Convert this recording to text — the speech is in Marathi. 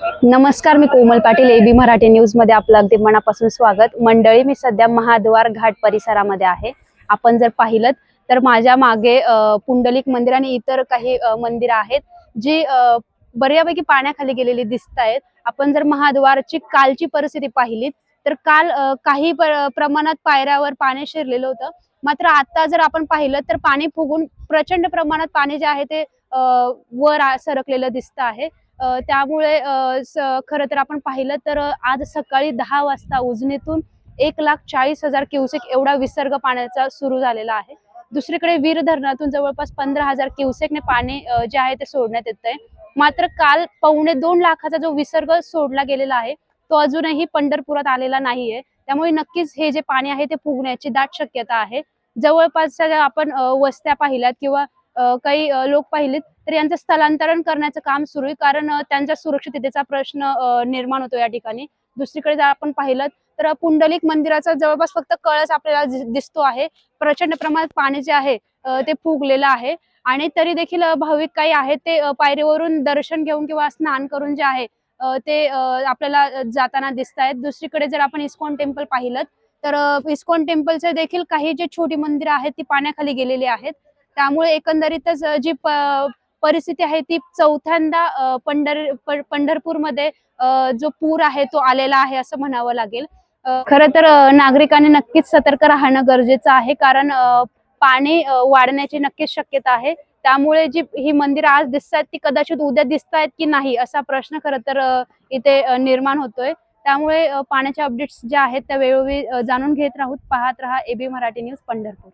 नमस्कार मी कोमल पाटील एबी मराठी न्यूजमध्ये आपलं अगदी मनापासून स्वागत. मंडळी मी सध्या महाद्वार घाट परिसरामध्ये आहे. आपण जर पाहिलं तर माझ्या मागे पुंडलिक मंदिर आणि इतर काही मंदिरं आहेत जी बऱ्यापैकी पाण्याखाली गेलेली दिसत आहेत आपण जर महाद्वारची कालची परिस्थिती पाहिली तर काल काही प्रमाणात पायऱ्यावर पाणी शिरलेलं होतं. मात्र आता जर आपण पाहिलं तर पाणी फुगून प्रचंड प्रमाणात पाणी जे आहे ते वर सरकलेलं दिसतं आहे. त्यामुळे अ, खरं तर आपण पाहिलं तर आज सकाळी दहा वाजता उजनीतून एक लाख चाळीस हजार क्युसेक एवढा विसर्ग पाण्याचा सुरू झालेला आहे. दुसरीकडे वीर धरणातून जवळपास पंधरा हजार क्युसेकने पाणी जे आहे ते सोडण्यात येत आहे. मात्र काल पावणे दोन लाखाचा जो विसर्ग सोडला गेलेला आहे तो अजूनही पंढरपुरात आलेला नाहीये. त्यामुळे नक्कीच हे जे पाणी आहे ते फुगण्याची दाट शक्यता आहे. जवळपासच्या आपण वस्त्या पाहिल्यात किंवा काही लोक पाहिलेत तर यांचं स्थलांतरण करण्याचं काम सुरू आहे. कारण त्यांच्या सुरक्षिततेचा प्रश्न निर्माण होतो या ठिकाणी. दुसरीकडे जर आपण पाहिलं तर पुंडलिक मंदिराचा जवळपास फक्त कळस आपल्याला दिसतो आहे. प्रचंड प्रमाणात पाणी जे आहे ते फुगलेलं आहे. आणि तरी देखील भाविक काही आहेत ते पायरीवरून दर्शन घेऊन किंवा स्नान करून जे आहे ते आपल्याला जाताना दिसत आहेत. दुसरीकडे जर आपण इस्कॉन टेम्पल पाहिलं तर इस्कॉन टेम्पलचे देखील काही जे छोटी मंदिरं आहेत ती पाण्याखाली गेलेली आहेत. त्यामुळे एकंदरीतच जी प- परिस्थिती आहे ती चौथ्यांदा पंढर पंढरपूरमध्ये जो पूर आहे तो आलेला आहे असं म्हणावं लागेल. खर तर नागरिकांनी नक्कीच सतर्क राहणं गरजेचं आहे कारण पाणी वाढण्याची नक्कीच शक्यता आहे. त्यामुळे जी ही मंदिरं आज दिसत आहेत ती कदाचित उद्या दिसत आहेत की नाही असा प्रश्न खर तर इथे निर्माण होतोय. त्यामुळे पाण्याच्या अपडेट्स ज्या आहेत त्या वेळोवेळी जाणून घेत राहूत. पाहत राहा एबी मराठी न्यूज पंढरपूर.